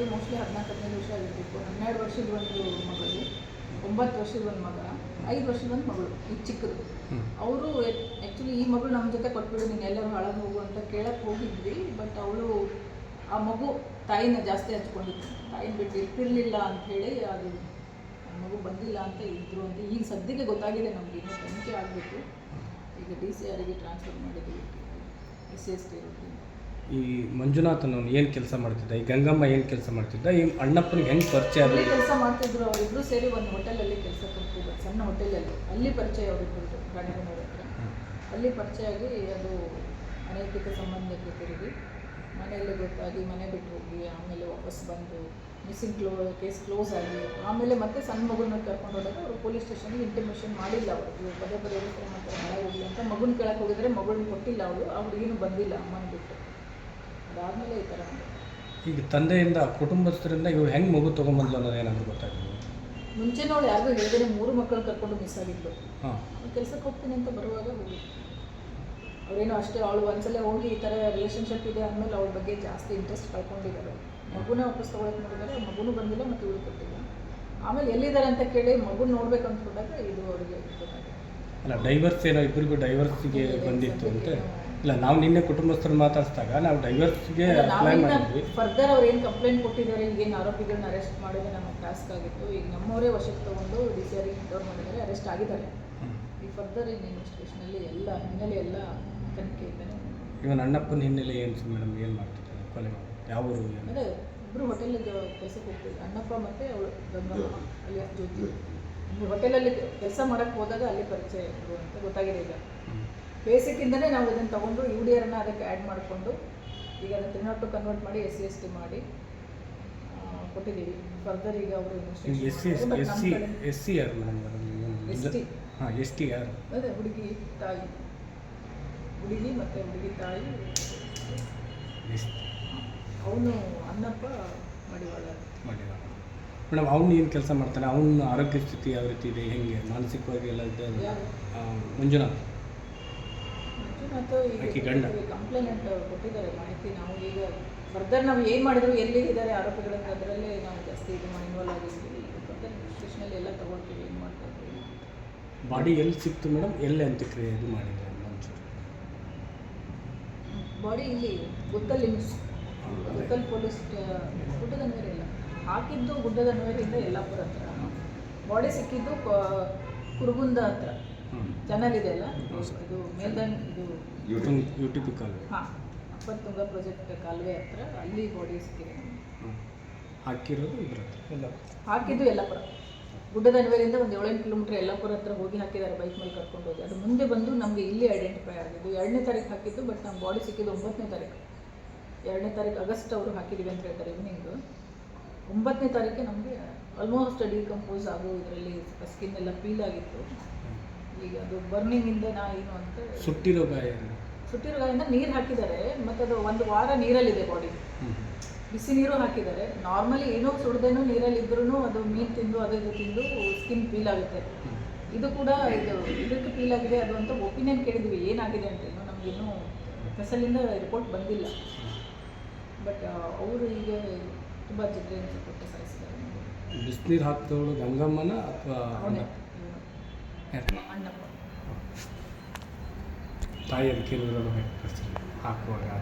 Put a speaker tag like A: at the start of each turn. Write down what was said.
A: ಮನೆಯಲ್ಲಿ ಮೋಸ್ಟ್ಲಿ ಹದಿನಾಲ್ಕು ಹದಿನೈದು ವರ್ಷ ಆಗಿರಬೇಕು. ಹನ್ನೆರಡು ವರ್ಷದ ಒಂದು ಮಗಳು ಒಂಬತ್ತು ವರ್ಷದ ಒಂದು ಮಗ ಐದು ವರ್ಷದ ಒಂದು ಮಗಳು ಈ ಚಿಕ್ಕದು. ಅವರು ಆ್ಯಕ್ಚುಲಿ ಈ ಮಗಳು ನಮ್ಮ ಜೊತೆ ಕೊಟ್ಬಿಡು ನೀನು ಎಲ್ಲರೂ ಹಾಳಾಗಿ ಹೋಗು ಅಂತ ಕೇಳಕ್ಕೆ ಹೋಗಿದ್ವಿ ಬಟ್ ಅವಳು ಆ ಮಗು ತಾಯಿನ ಜಾಸ್ತಿ ಹಚ್ಕೊಂಡಿತ್ತು ತಾಯಿನ ಬಿಟ್ಟು ಇರ್ತಿರ್ಲಿಲ್ಲ ಅಂತ ಹೇಳಿ ಅದು ಆ ಮಗು ಬಂದಿಲ್ಲ ಅಂತ ಇದ್ರು ಅಂತ ಈಗ ಸದ್ಯಕ್ಕೆ ಗೊತ್ತಾಗಿದೆ ನಮಗೆ ಇನ್ನೂ ತನಿಖೆ ಆಗಬೇಕು. ಈಗ ಡಿ ಸಿ ಆರಿಗೆ ಟ್ರಾನ್ಸ್ಫರ್ ಮಾಡಿದ್ವಿ ಎಸ್ ಸಿ ಎಸ್ ಟಿ
B: ಈ ಮಂಜುನಾಥನವನು ಏನು ಕೆಲಸ ಮಾಡ್ತಿದ್ದ? ಈ ಗಂಗಮ್ಮ ಏನು ಕೆಲಸ ಮಾಡ್ತಿದ್ದ? ಈ ಅಣ್ಣಪ್ಪನಿಗೆ ಹೆಂಗೆ ಪರಿಚಯ ಆದ್ರು
A: ಕೆಲಸ ಮಾಡ್ತಿದ್ರು ಅವರಿಬ್ರು ಸೇರಿ ಒಂದು ಹೋಟೆಲಲ್ಲಿ ಕೆಲಸ ಕೊಡ್ತಿದ್ರು, ಸಣ್ಣ ಹೋಟೆಲಲ್ಲಿ. ಅಲ್ಲಿ ಪರಿಚಯ ಅವರಿಬ್ಬರು ಹತ್ರ. ಅಲ್ಲಿ ಪರಿಚಯ ಆಗಿ ಅದು ಅನೈತಿಕ ಸಂಬಂಧಕ್ಕೆ ತಿರುಗಿ, ಮನೆಯಲ್ಲಿ ಗೊತ್ತಾಗಿ ಮನೆ ಬಿಟ್ಟು ಹೋಗಿ, ಆಮೇಲೆ ವಾಪಸ್ ಬಂದು ಮಿಸ್ಸಿಂಗ್ ಕ್ಲೋ ಕೇಸ್ ಕ್ಲೋಸ್ ಆಗಿ, ಆಮೇಲೆ ಮತ್ತೆ ಸಣ್ಣ ಮಗುನ ಕರ್ಕೊಂಡು ಹೋದಾಗ ಅವರು ಪೊಲೀಸ್ ಸ್ಟೇಷನ್ಗೆ ಇಂಟಿಮೇಷನ್ ಮಾಡಿಲ್ಲ ಅವರು. ಪದೇ ಪದೇ ಮತ್ತೆ ಮಳೆ ಅಂತ ಮಗುನ ಕೇಳಕ್ಕೆ ಹೋಗಿದ್ರೆ ಮಗುನ ಕೊಟ್ಟಿಲ್ಲ ಅವಳು ಆ ಹುಡುಗಿನೂ ಬಂದಿಲ್ಲ ಅಮ್ಮನ ಬಿಟ್ಟು. ಅದಾದಮೇಲೆ ಈ ಥರ.
B: ಈಗ ತಂದೆಯಿಂದ ಕುಟುಂಬಸ್ಥರಿಂದ ಇವ್ರು ಹೆಂಗೆ ಮಗು ತೊಗೊಂಬಂದ್ಲು ಅನ್ನೋದು ಏನಾದರೂ ಗೊತ್ತಾಗ್ತದೆ?
A: ಮುಂಚೆ ನೋಡಿ ಯಾರಿಗೂ ಹೇಳಿದ್ರೆ ಮೂರು ಮಕ್ಕಳು ಕರ್ಕೊಂಡು ಮಿಸ್ ಆಗಿದ್ಲು.
B: ಹಾಂ.
A: ಕೆಲಸಕ್ಕೆ ಹೋಗ್ತೀನಿ ಅಂತ ಬರುವಾಗ ಹೋಗಿ. ಅವರೇನು ಅಷ್ಟೇ ಅವಳು ಒಂದ್ಸಲ ಹೋಗಿ ಈ ಥರ ರಿಲೇಷನ್ಶಿಪ್ ಇದೆ ಅಂದ್ಮೇಲೆ ಅವಳ ಬಗ್ಗೆ ಜಾಸ್ತಿ ಇಂಟ್ರೆಸ್ಟ್ ಕಳ್ಕೊಂಡಿದ್ದಾರೆ ಮಗುನೇ ವಾಪಸ್ ತೊಗೊಳಕ್ಕೆ ನೋಡಿದ್ದಾರೆ ಮಗುನೂ ಬಂದಿಲ್ಲ ಮತ್ತು ಇವಳು ಕೊಟ್ಟಿಲ್ಲ. ಆಮೇಲೆ ಎಲ್ಲಿದ್ದಾರೆ ಅಂತ ಕೇಳಿ ಮಗು ನೋಡ್ಬೇಕು ಅಂದ್ಕೊಂಡಾಗ ಇದು ಅವರಿಗೆ
B: ಅಲ್ಲ ಡೈವರ್ಸ್ ಏನೋ ಇಬ್ಬರಿಗೂ ಡೈವರ್ಸ್ಗೆ ಬಂದಿತ್ತು. ಅಂತ? ಇಲ್ಲ ನಾವು ನಿನ್ನೆ ಕುಟುಂಬಸ್ಥರು ಮಾತಾಡಿಸಿದಾಗ ನಾವು ಡೈವರ್ಸ್ಗೆ ಅಪ್ಲೈ ಮಾಡಿದ್ವಿ.
A: ಫರ್ದರ್ ಅವ್ರು ಏನು ಕಂಪ್ಲೇಂಟ್ ಕೊಟ್ಟಿದ್ದಾರೆ ಈಗೇನು ಆರೋಪಿಗಳನ್ನ ಅರೆಸ್ಟ್ ಮಾಡೋದೇ ನಮ್ಮ ಟಾಸ್ಕ್ ಆಗಿತ್ತು. ಈಗ ನಮ್ಮವರೇ ವಶಕ್ಕೆ ತಗೊಂಡು ಡಿ ಸಿ ಆರಿಗೆ ಹ್ಯಾಂಡ್ ಮಾಡಿದ್ದಾರೆ ಅರೆಸ್ಟ್ ಆಗಿದ್ದಾರೆ. ಈ ಫರ್ದರ್ ಇನ್ನು ಇನ್ವೆಸ್ಟಿಗೇಷನಲ್ಲಿ ಎಲ್ಲ ಹಿನ್ನೆಲೆ ಎಲ್ಲ ತನಿಖೆ ಇದ್ದಾನೆ
B: ಇವನ್ ಅಣ್ಣಪ್ಪನ ಹಿನ್ನೆಲೆ ಏನು ಮೇಡಮ್ ಏನು ಮಾಡ್ತಿದ್ದಾರೆ ಕೊಲೆ? ಮಾಡಿ ಯಾವ ಊರು ಏನು?
A: ಅಂದರೆ ಇಬ್ಬರು ಹೋಟೆಲ್ ಕೆಲಸಕ್ಕೆ ಹೋಗ್ತಿದ್ರು. ಅಣ್ಣಪ್ಪ ಮತ್ತು ಅವಳು ಗಂಗಮ್ಮ ಅಲ್ಲಿ ಜ್ಯೋತಿ. ಹೋಟೆಲಲ್ಲಿ ಕೆಲಸ ಮಾಡೋಕ್ಕೆ ಹೋದಾಗ ಅಲ್ಲಿ ಪರಿಚಯ ಅಂತ ಗೊತ್ತಾಗಿದೆ ಈಗ.
B: ಹ್ಮ್.
A: ಬೇಸಿಕ್ಕಿಂದನೇ ನಾವು ಇದನ್ನು ತೊಗೊಂಡು ಯು ಡಿ ಆರ್ನ ಅದಕ್ಕೆ ಆ್ಯಡ್ ಮಾಡಿಕೊಂಡು ಈಗ ಅದನ್ನು ತ್ರೀ ನಾಟ್ ಟು ಕನ್ವರ್ಟ್ ಮಾಡಿ ಎಸ್ ಸಿ ಎಸ್ ಟಿ ಮಾಡಿ ಕೊಟ್ಟಿದ್ದೀವಿ. ಫರ್ದರ್ ಈಗ ಅವರು
B: S C S C S C
A: S T
B: ಹಾಂ ಎಸ್ ಟಿ ಯಾರು
A: ಅದೇ ಹುಡುಗಿ ತಾಯಿ. ಹುಡುಗಿ ಮತ್ತು ಹುಡುಗಿ ತಾಯಿ. ಅವನು ಅನ್ನಪ್ಪ ಮಡಿವಾಳ.
B: ಮಡಿವಾಳ. ಮೇಡಮ್ ಅವ್ನು ಏನು ಕೆಲಸ ಮಾಡ್ತಾನೆ? ಅವನ ಆರೋಗ್ಯ ಸ್ಥಿತಿ ಯಾವ ರೀತಿ ಇದೆ? ಹೆಂಗೆ? ಮಾನಸಿಕವಾಗಿ ಎಲ್ಲ ಇದೆ ಮಂಜುನಾಥ್.
A: ಮಂಜುನಾಥ್
B: ಆಕೆ ಗಂಡ.
A: ಕಂಪ್ಲೇಂಟ್ ಕೊಟ್ಟಿದ್ದಾರೆ ಮಾಹಿತಿ. ನಾವು ಈಗ ಫರ್ದರ್ ನಾವು ಏನು ಮಾಡಿದ್ರು ಎಲ್ಲಿ ಇದ್ದಾರೆ ಆರೋಪಿಗಳಂತ ಅದರಲ್ಲೇ ನಾವು ಜಾಸ್ತಿ ಇದು ಇನ್ವಾಲ್ವ್ ಆಗಿದ್ದೀವಿ. ಫರ್ದರ್ ಎಲ್ಲ ತಗೊಳ್ತೀವಿ ಏನು ಮಾಡ್ತಾ ಇದ್ದೀವಿ
B: ಬಾಡಿ ಎಲ್ಲಿ ಸಿಕ್ತು ಮೇಡಮ್ ಎಲ್ಲಿ ಕ್ರಿಯೆ ಇದು ಮಾಡಿದ್ರೆ
A: ಬಾಡಿ ಇಲ್ಲಿ ಗುತ್ತಲ್
B: ಲಿಮ್ಸ್
A: ಗುತ್ತಲ್ ಪೊಲೀಸ್ ಗುಡ್ಡದ ಇಲ್ಲ. ಹಾಕಿದ್ದು ಗುಡ್ಡದ ನೂರಿಂದ ಯಲ್ಲಾಪುರ ಹತ್ರ. ಬಾಡಿ ಸಿಕ್ಕಿದ್ದು ಕ- ಕುರುಗುಂದ ಹತ್ರ. ಚಾನಲ್ ಇದೆ ಅಲ್ಲ? ಇದು ಮೇಲ್ದನ್ ಇದು
B: ಯೂಟ್ಯೂಬ್ ಕಾಲ್.
A: ಹಾಂ ಅಪ್ಪತ್ತುಂಗ ಪ್ರಾಜೆಕ್ಟ್ ಕಾಲುವೆ ಹತ್ರ ಅಲ್ಲಿ ಬಾಡಿ ಸಿಕ್ಕಿದೆ.
B: ಹಾಕಿರೋದು ಇದ್ರ ಎಲ್ಲ
A: ಹಾಕಿದ್ದು ಯಲ್ಲಾಪುರ ಗುಡ್ಡದ ಅನ್ವೇರಿಂದ ಒಂದು ಏಳೆಂಟು ಕಿಲೋಮೀಟರ್ ಯಲ್ಲಾಪುರ ಹತ್ರ ಹೋಗಿ ಹಾಕಿದ್ದಾರೆ ಬೈಕ್ ಮೇಲೆ ಕರ್ಕೊಂಡು ಹೋಗಿ. ಅದು ಮುಂದೆ ಬಂದು ನಮಗೆ ಇಲ್ಲಿ ಐಡೆಂಟಿಫೈ ಆಗಿದ್ದು ಎರಡನೇ ತಾರೀಕು ಹಾಕಿದ್ದು ಬಟ್ ನಮ್ಮ ಬಾಡಿ ಸಿಕ್ಕಿದ್ದು ಒಂಬತ್ತನೇ ತಾರೀಕು. ಎರಡನೇ ತಾರೀಕು ಆಗಸ್ಟ್ ಅವರು ಹಾಕಿದ್ದೀವಿ ಅಂತ ಹೇಳ್ತಾರೆ ಈವ್ನಿಂಗು ಒಂಬತ್ತನೇ ತಾರೀಖಿಗೆ ನಮಗೆ ಆಲ್ಮೋಸ್ಟ್ ಡಿಕಂಪೋಸ್ ಆಗೋ ಇದರಲ್ಲಿ ಸ್ಕಿನ್ ಎಲ್ಲ ಫೀಲ್ ಆಗಿತ್ತು. ಈಗ ಅದು ಬರ್ನಿಂಗಿಂದ ನಾ ಏನು ಅಂತ
B: ಸುಟ್ಟಿರೋ ಗಾಯ.
A: ಸುಟ್ಟಿರೋ ಗಾಯಿಂದ ನೀರು ಹಾಕಿದ್ದಾರೆ ಮತ್ತು ಅದು ಒಂದು ವಾರ ನೀರಲ್ಲಿದೆ ಬಾಡಿ ಬಿಸಿ ನೀರು ಹಾಕಿದ್ದಾರೆ. ನಾರ್ಮಲಿ ಏನೋ ಸುಡ್ದೇನೋ ನೀರಲ್ಲಿ ಇದ್ರೂ ಅದು ಮೀನು ತಿಂದು ಅದು ಇದು ತಿಂದು ಸ್ಕಿನ್ ಫೀಲ್ ಆಗುತ್ತೆ. ಇದು ಕೂಡ ಇದು ಇದಕ್ಕೆ ಫೀಲ್ ಆಗಿದೆ ಅದು ಅಂತ ಒಪಿನಿಯನ್ ಕೇಳಿದ್ವಿ ಏನಾಗಿದೆ ಅಂತ ಏನು ನಮಗೇನು ಫೆಸಲಿಂದ ರಿಪೋರ್ಟ್ ಬಂದಿಲ್ಲ. ಬಟ್ ಅವರು ಈಗ ತುಂಬ ಅಂತ ಕೊಟ್ಟು ಸಾಯಿಸಿದ್ದಾರೆ
B: ಬಿಸಿನೀರು ಹಾಕ್ತವಳು ಗಂಗಮ್ಮನ ಅಥವಾ
A: ಅವನೇ
B: ಯಾರು?
A: ಅಣ್ಣಪ್ಪ
B: ತಾಯಿ ಅದಕ್ಕೆ ಹಾಕುವಾಗ